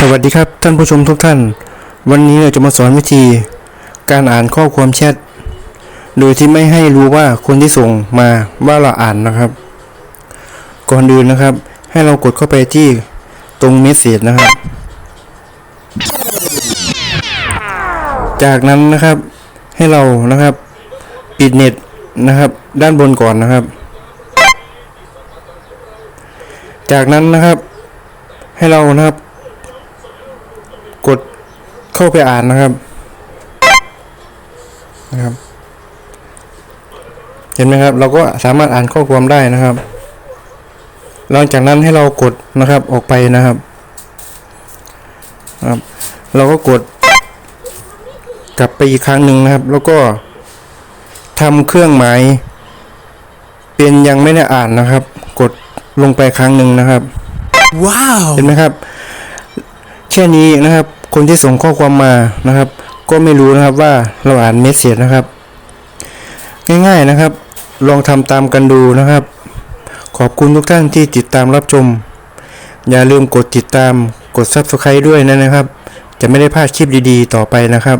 สวัสดีครับท่านผู้ชมทุกท่าน วันนี้เราจะมาสอนวิธี การอ่านข้อความแชทโดยที่ไม่ให้รู้ว่าคนที่ส่งมาว่าเราอ่านนะครับ ก่อนอื่นนะครับ ให้เรากดเข้าไปที่ตรงเมสเซจนะครับ จากนั้นนะครับให้เรานะครับ ปิดเน็ตนะครับ ด้านบนก่อนนะครับ จากนั้นนะครับ ให้เรานะครับ เข้าไปอ่านนะครับนะครับ เห็นไหมครับ เราก็สามารถอ่านข้อความได้นะครับ หลังจากนั้นให้เรากดนะครับออกไปนะครับนะครับ เราก็กด กลับไปอีกครั้งหนึ่งนะครับ แล้วก็ทำเครื่องหมายเป็นยังไม่ได้อ่านนะครับ กดลงไปครั้งหนึ่งนะครับ Wow! เห็นไหมครับ แค่นี้นะครับ คนที่ส่งข้อความมานะครับ ก็ไม่รู้นะครับว่าเราอ่านเมสเซจนะครับ ง่ายๆนะครับ ลองทำตามกันดูนะครับ ขอบคุณทุกท่านที่ติดตามรับชม อย่าลืมกดติดตามกด Subscribe ด้วยนะนะครับ จะไม่ได้พลาดคลิปดีๆ ต่อไปนะครับ